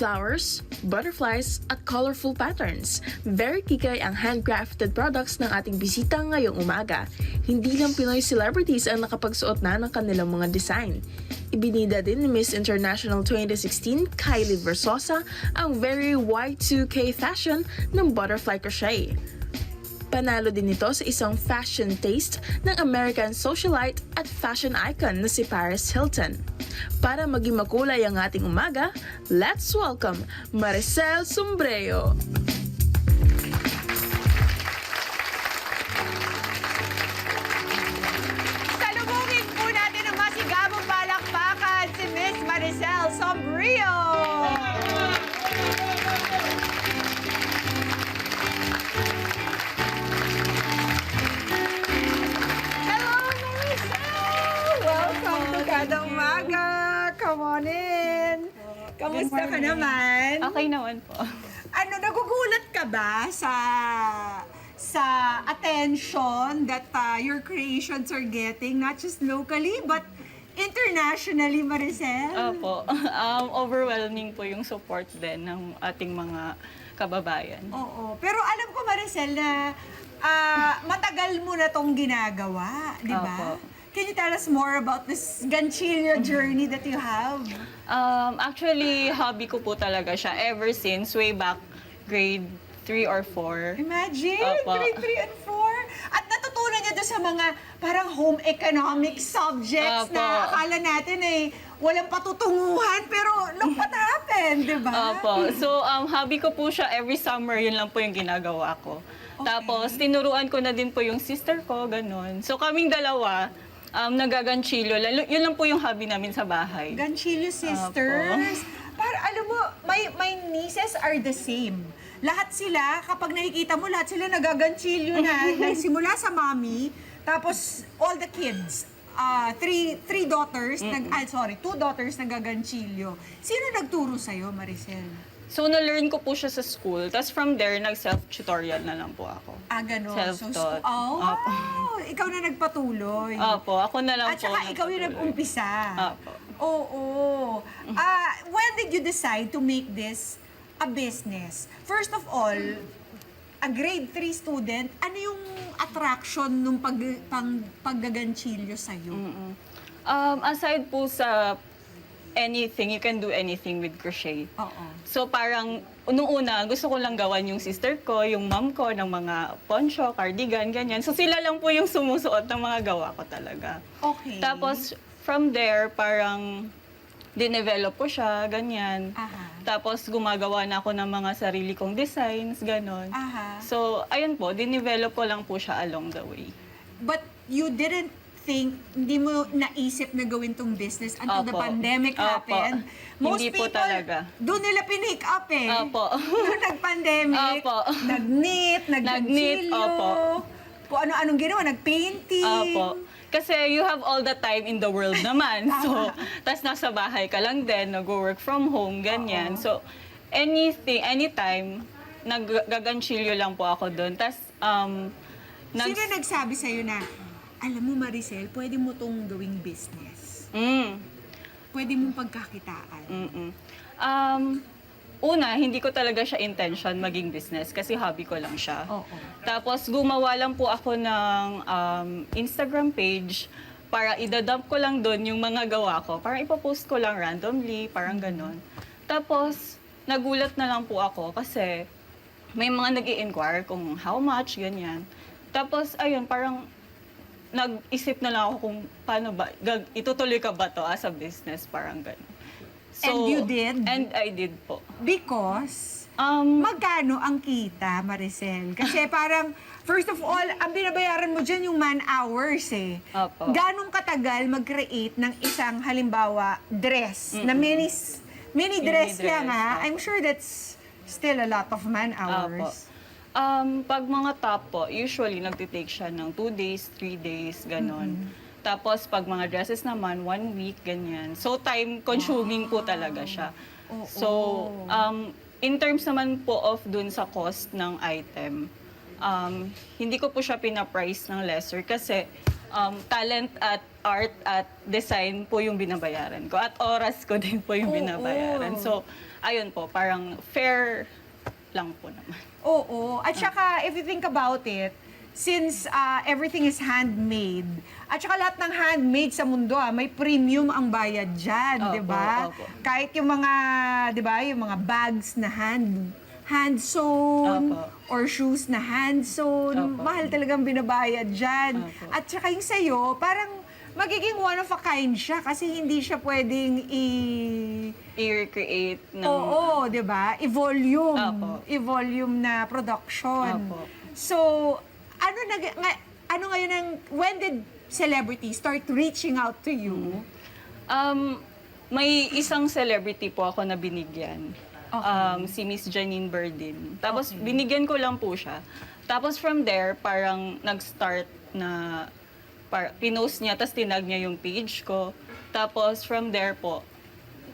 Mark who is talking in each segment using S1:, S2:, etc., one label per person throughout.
S1: Flowers, butterflies, at colorful patterns. Very kikay ang handcrafted products ng ating bisita ngayong umaga. Hindi lang Pinoy celebrities ang nakapagsuot na ng kanilang mga design. Ibinida din ni Miss International 2016 Kylie Versosa ang very Y2K fashion ng butterfly crochet. Panalo din ito sa isang fashion taste ng American socialite at fashion icon na si Paris Hilton. Para maging makulay ang ating umaga, let's welcome Maricel Sombrero.
S2: In. Kamusta ka naman?
S3: Okay naman po.
S2: Ano, nagugulat ka ba sa sa attention that uh, your creations are getting, not just locally, but internationally, Maricel?
S3: Opo. Um, overwhelming po yung support din ng ating mga kababayan.
S2: Oo. Pero alam ko, Maricel, na ah, matagal mo na tong ginagawa, di ba?
S3: Opo.
S2: Can you tell us more about this ganchillo journey that you have?
S3: Um, actually, hobby ko po talaga siya ever since way back grade 3 or 4.
S2: Imagine,
S3: Opo.
S2: grade 3 and 4. At natutunan niya doon sa mga parang home economics subjects
S3: Opo.
S2: na akala natin ay walang patutunguhan, pero look what happened, di ba?
S3: Opo. So, um, hobby ko po siya every summer, yun lang po yung ginagawa ko. Tapos, tinuruan ko na din po yung sister ko, ganun. So, kaming dalawa, um, nagaganchilo. Lalo- Yun lang po yung hobby namin sa bahay.
S2: Ganchillo sisters. Para alam mo, my, my nieces are the same. Lahat sila, kapag nakikita mo, lahat sila nagaganchilyo na. Nagsimula sa mommy, tapos all the kids, ah three, three daughters, nag, ah, sorry, two daughters nagaganchilyo. Sino nagturo sa'yo, Maricel?
S3: So, na-learn ko po siya sa school. Tapos from there, nag-self-tutorial na lang po ako.
S2: Ah, gano'n.
S3: Self-taught.
S2: So, oh,
S3: Opo.
S2: ikaw na nagpatuloy.
S3: Opo, ako na lang
S2: At
S3: po.
S2: saka ikaw yung
S3: nagpatuloy.
S2: nag-umpisa.
S3: Opo.
S2: Oo. Ah, when did you decide to make this a business? First of all, a grade 3 student, ano yung attraction nung pag, pang, paggaganchilyo sa'yo?
S3: Um, aside po sa anything, you can do anything with crochet.
S2: Oo.
S3: So parang, nung una, gusto ko lang gawan yung sister ko, yung mom ko, ng mga poncho, cardigan, ganyan. So sila lang po yung sumusuot ng mga gawa ko talaga.
S2: Okay.
S3: Tapos, from there, parang dinevelop ko siya, ganyan.
S2: Aha.
S3: Tapos, gumagawa na ako ng mga sarili kong designs, ganon.
S2: Aha.
S3: So, ayun po, dinevelop ko lang po siya along the way.
S2: But you didn't think, hindi mo naisip na gawin tong business until the
S3: Opo.
S2: pandemic
S3: Opo.
S2: happened. Most
S3: Hindi po
S2: people,
S3: talaga.
S2: doon nila pinick up eh.
S3: Opo.
S2: Nung nag-pandemic,
S3: Opo.
S2: nag-knit, nag-ganchilyo.
S3: Nag-knit, opo.
S2: Kung ano-anong ginawa, nag-painting.
S3: Opo. Kasi you have all the time in the world naman. So, tas nasa bahay ka lang din, nag-work from home, ganyan. So, anything, anytime, nagaganchilyo lang po ako doon. Tas, um, nag-
S2: Sino nagsabi sa'yo na, alam mo Maricel, pwede mo tong gawing business.
S3: Mm,
S2: Pwede mong pagkakitaan.
S3: mm-mm. Um, una, hindi ko talaga siya intention maging business kasi hobby ko lang siya.
S2: Oo.
S3: Tapos gumawa lang po ako ng um, Instagram page para idadump ko lang doon yung mga gawa ko. Parang ipopost ko lang randomly, parang ganon. Tapos, nagulat na lang po ako kasi may mga nag inquire kung how much, ganyan. Tapos, ayun, parang nag-isip na lang ako kung paano ba, gag, itutuloy ka ba to as a business, parang ganon.
S2: And you did?
S3: And I did po.
S2: Because,
S3: Um,
S2: magkano ang kita, Maricel? Kasi parang, first of all, ang binabayaran mo dyan yung man hours eh.
S3: Opo.
S2: Ganong katagal mag-create ng isang, halimbawa, dress, na mini, mini dress
S3: Mini
S2: lang
S3: dress,
S2: ha.
S3: opo.
S2: I'm sure that's still a lot of man hours.
S3: Um, pag mga top po, usually nagtitake siya ng 2 days, 3 days, ganon. Tapos pag mga dresses naman, 1 week, ganyan. So time consuming po talaga siya.
S2: Oo.
S3: So, um, in terms naman po of dun sa cost ng item, um, hindi ko po siya pina-price ng lesser kasi um, talent at art at design po yung binabayaran ko. At oras ko din po yung binabayaran. So, ayun po, parang fair lang po naman.
S2: Oo. At saka, if you think about it, since uh, everything is handmade, at saka lahat ng handmade sa mundo, ah, may premium ang bayad dyan,
S3: Opo,
S2: di ba?
S3: opo.
S2: Kahit yung mga, di ba, yung mga bags na hand hand sewn
S3: Opo.
S2: or shoes na hand sewn,
S3: Opo.
S2: mahal talagang binabayad dyan.
S3: Opo.
S2: At saka yung sa'yo, parang magiging one of a kind siya kasi hindi siya pwedeng i
S3: I-recreate ng...
S2: Oo, 'di ba? I-volume,
S3: Opo.
S2: i-volume na production.
S3: Opo.
S2: So, ano nag nga, ano ngayon ang when did celebrities start reaching out to you?
S3: Um, may isang celebrity po ako na binigyan. Um, si Miss Janine Berdin. Tapos binigyan ko lang po siya. Tapos from there, parang nag-start na par, pinost niya, tapos tinag niya yung page ko. Tapos from there po,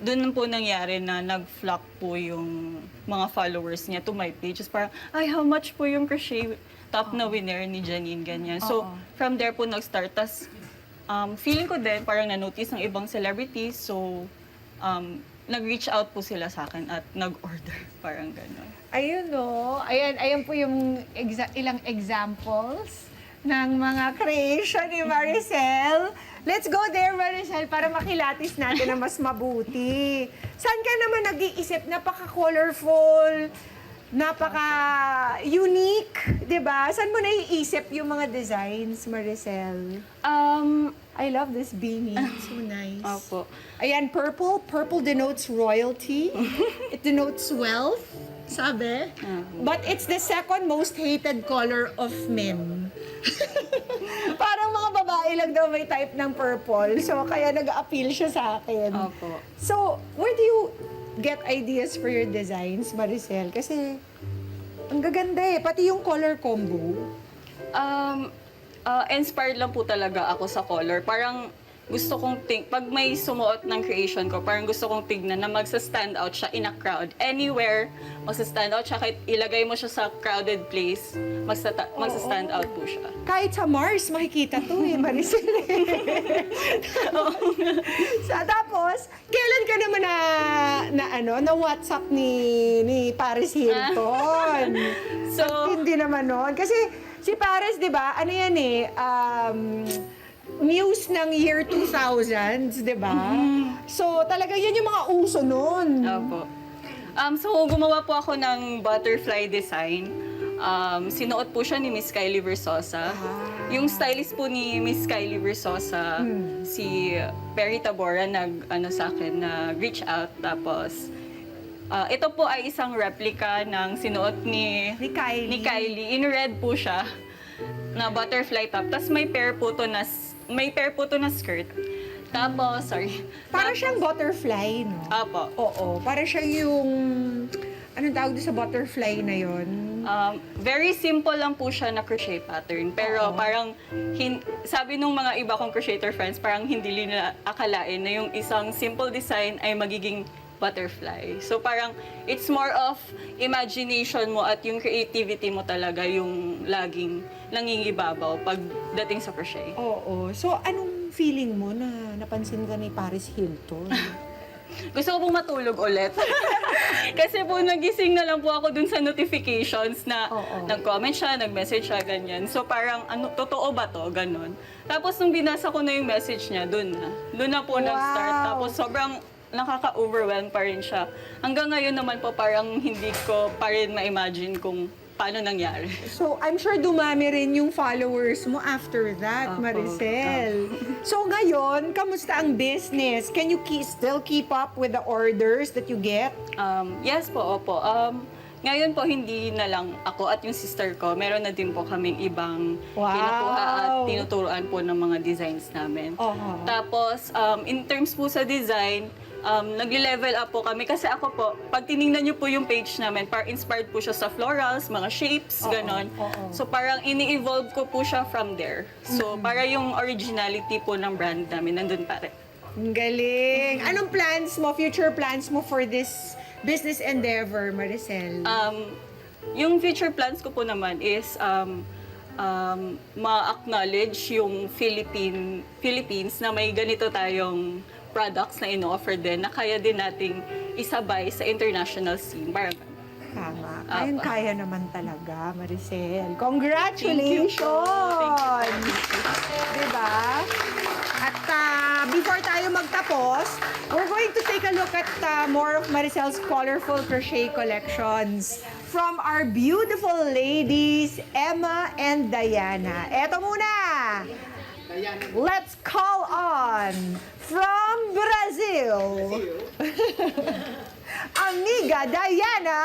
S3: doon po nangyari na nag-flock po yung mga followers niya to my page. Tapos parang, ay, how much po yung crochet top na winner ni Janine, ganyan. So,
S2: Oo.
S3: from there po nag-start. Tapos, um, feeling ko din, parang na-notice ng ibang celebrities. So, um, nag-reach out po sila sa akin at nag-order. Parang gano'n.
S2: Ayun no. Ayan, ayan po yung exa- ilang examples ng mga creation ni Maricel. Let's go there, Maricel, para makilatis natin na mas mabuti. Saan ka naman nag-iisip? Napaka-colorful, napaka-unique, di ba? Saan mo naiisip yung mga designs, Maricel?
S3: Um,
S2: I love this beanie. So nice.
S3: opo.
S2: Ayan, purple. Purple denotes royalty. It denotes wealth, sabi. But it's the second most hated color of men. Parang mga babae lang daw may type ng purple. So, kaya nag-appeal siya sa akin.
S3: Opo.
S2: So, where do you get ideas for your designs, Maricel? Kasi, ang gaganda eh. Pati yung color combo.
S3: Um, uh, inspired lang po talaga ako sa color. Parang gusto kong think, pag may sumuot ng creation ko, parang gusto kong tignan na magsa-stand out siya in a crowd. Anywhere, magsa-stand out siya. Kahit ilagay mo siya sa crowded place, magsa- magsa-stand out po siya.
S2: Kahit sa Mars, makikita to eh, Maricel. so, tapos, kailan ka naman na, na ano, na WhatsApp ni, ni Paris Hilton?
S3: So,
S2: Hindi naman noon. Kasi si Paris, di ba, ano yan eh, um, news ng year 2000s, di ba? So, talaga yan yung mga uso noon.
S3: Opo. Um, so, gumawa po ako ng butterfly design. Um, sinuot po siya ni Miss Kylie Versosa. Yung stylist po ni Miss Kylie Versosa, si Perry Tabora, nag, ano sa akin, nag-reach out. Tapos, ah, ito po ay isang replica ng sinuot ni,
S2: Ni Kylie.
S3: ni Kylie. In red po siya, na butterfly top. Tapos may pair po to na, may pair po to na skirt. Tapos, sorry.
S2: Para siyang butterfly, no?
S3: Apo.
S2: Oo, para siya yung, anong tawag doon sa butterfly na yon?
S3: Um, very simple lang po siya na crochet pattern. Pero
S2: Oo.
S3: parang, hin- sabi nung mga iba kong crocheter friends, parang hindi nila akalain na yung isang simple design ay magiging butterfly. So parang, it's more of imagination mo at yung creativity mo talaga yung laging nangingibabaw pagdating sa crochet.
S2: Oo. So, anong feeling mo na napansin ka ni Paris Hilton?
S3: Gusto ko pong matulog ulit. Kasi po nagising na lang po ako dun sa notifications na
S2: Oo.
S3: nag-comment siya, nag-message siya, ganyan. So parang, ano, totoo ba to? Ganon. Tapos nung binasa ko na yung message niya, dun na. Dun na po
S2: Wow.
S3: nag-start. Tapos sobrang nakaka-overwhelm pa rin siya. Hanggang ngayon naman po parang hindi ko pa rin ma-imagine kung paano nangyari.
S2: So, I'm sure dumami rin yung followers mo after that,
S3: Apo.
S2: Maricel. So, ngayon, kamusta ang business? Can you keep, still keep up with the orders that you get?
S3: Um, yes po, opo. Um, ngayon po, hindi na lang ako at yung sister ko. Meron na din po kaming ibang
S2: Wow.
S3: kinukuha at tinuturuan po ng mga designs namin.
S2: Oho.
S3: Tapos, um, in terms po sa design, um, nag-level up po kami. Kasi ako po, pag tiningnan niyo po yung page namin, par inspired po siya sa florals, mga shapes,
S2: Oo,
S3: ganon.
S2: oo.
S3: So parang ini-evolve ko po siya from there. So para yung originality po ng brand namin, nandun pa rin.
S2: Ang galing. Anong plans mo, future plans mo for this business endeavor, Maricel?
S3: Um, yung future plans ko po naman is um, um, ma-acknowledge yung Philippine, Philippines na may ganito tayong products na in-offer din na kaya din nating isabay sa international scene. Parang.
S2: Tama.
S3: Apa.
S2: Kayang-kaya naman talaga, Maricel. Congratulations! Diba? At uh, before tayo magtapos, we're going to take a look at uh, more of Maricel's colorful crochet collections from our beautiful ladies, Emma and Diana. Eto muna! Let's call on from Brazil. Amiga Diana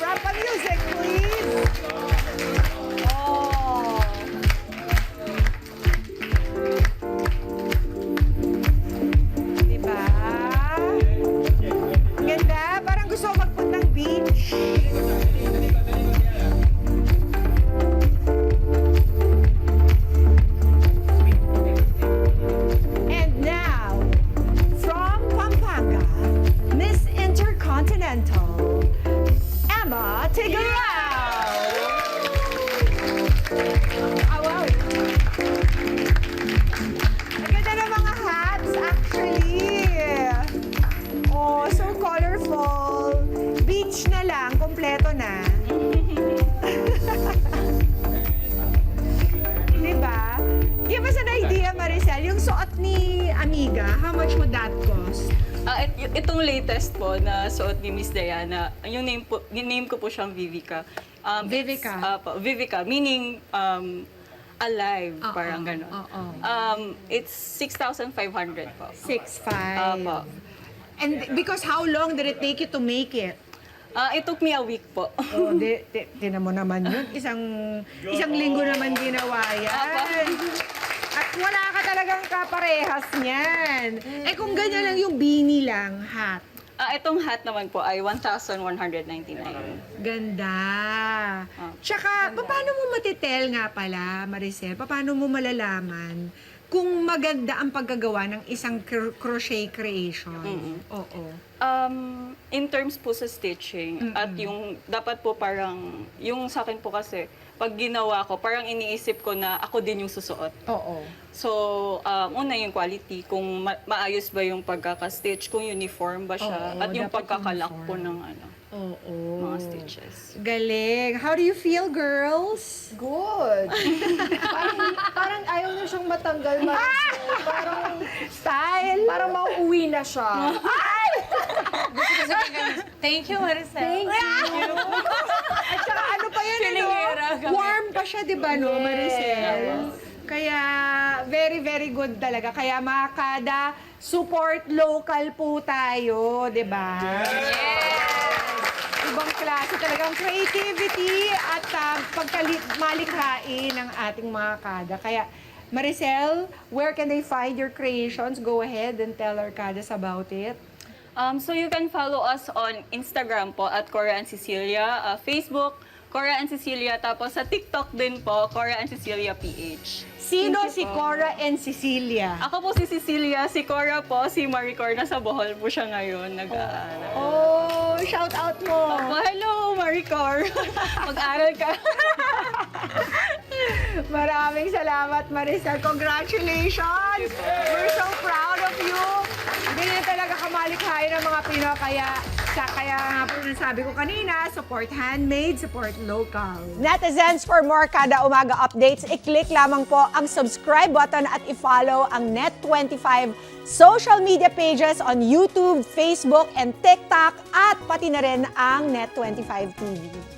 S2: wrap the music, Ah, wow. Ang mga hats, actually. Oh, so colorful. Beach na lang, kompleto na. Diba? Give us an idea, Maricel. Yung suot ni Amiga, how much would that cost?
S3: Y- itong latest po na suot ni Miss Diana, yung name, po, yung name ko po siyang Vivica. Um,
S2: Vivica.
S3: ah, po, Vivica, meaning um, alive,
S2: Oo,
S3: parang gano'n.
S2: oo.
S3: Um, it's 6,500 po.
S2: 6'5".
S3: Apo.
S2: And because how long did it take you to make it?
S3: Ah, it took me a week po.
S2: Oh, di, di, tinan mo naman yun. Isang, isang linggo naman ginawa yan. At wala ka talagang kaparehas niyan. Eh kung ganyan lang yung beanie lang, hat.
S3: Ah, itong hat naman po ay 1,199.
S2: Ganda.
S3: Ah.
S2: Tsaka, paano mo matitel nga pala, Maricel? Paano mo malalaman kung maganda ang paggagawa ng isang cro- crochet creation? Oo.
S3: Um, in terms po sa stitching at yung dapat po parang yung sa akin po kasi pag ginawa ko parang iniisip ko na ako din yung susuot.
S2: Oo.
S3: So, um, una yung quality, kung ma- maayos ba yung pagkaka-stitch, kung uniform ba siya,
S2: Oo,
S3: at yung
S2: dapat
S3: pagkakalak po ng ano,
S2: Oo.
S3: mga stitches.
S2: Galing. How do you feel, girls?
S4: Good. parang, parang ayaw na siyang matanggal, Maricel. Parang,
S2: Style?
S4: parang mauuwi na siya.
S5: Thank you, Maricel.
S4: Thank you.
S2: At saka ano pa
S5: Silingera
S2: ano?
S5: kami.
S2: Warm pa siya, di ba, no,
S4: Yes.
S2: Maricel? Kaya, very, very good talaga. Kaya mga kada, support local po tayo, di ba? Ibang klase talagang creativity at uh, pagmalikhain ng ating mga kada. Kaya, Maricel, where can they find your creations? Go ahead and tell our kadas about it.
S3: Um, so you can follow us on Instagram po at Cora and Cecilia, uh, Facebook, Cora and Cecilia, tapos sa TikTok din po, Cora and Cecilia PH.
S2: Sino
S3: Thank
S2: si
S3: po.
S2: Cora and Cecilia?
S3: Ako po si Cecilia, si Cora po, si Maricor, nasa Bohol po siya ngayon, nag-aaral.
S2: Oh, shout out mo.
S3: Oh, hello, Maricor! Mag-aral ka.
S2: Maraming salamat, Maricel. Congratulations! We're so proud of you. Ganyan talaga kamalikhain ng mga Pinoy. Kaya, sa, kaya nga po nasabi ko kanina, support handmade, support local. Netizens, for more kada umaga updates, i-click lamang po ang subscribe button at i-follow ang Net25 social media pages on YouTube, Facebook, and TikTok at pati na rin ang Net25 TV.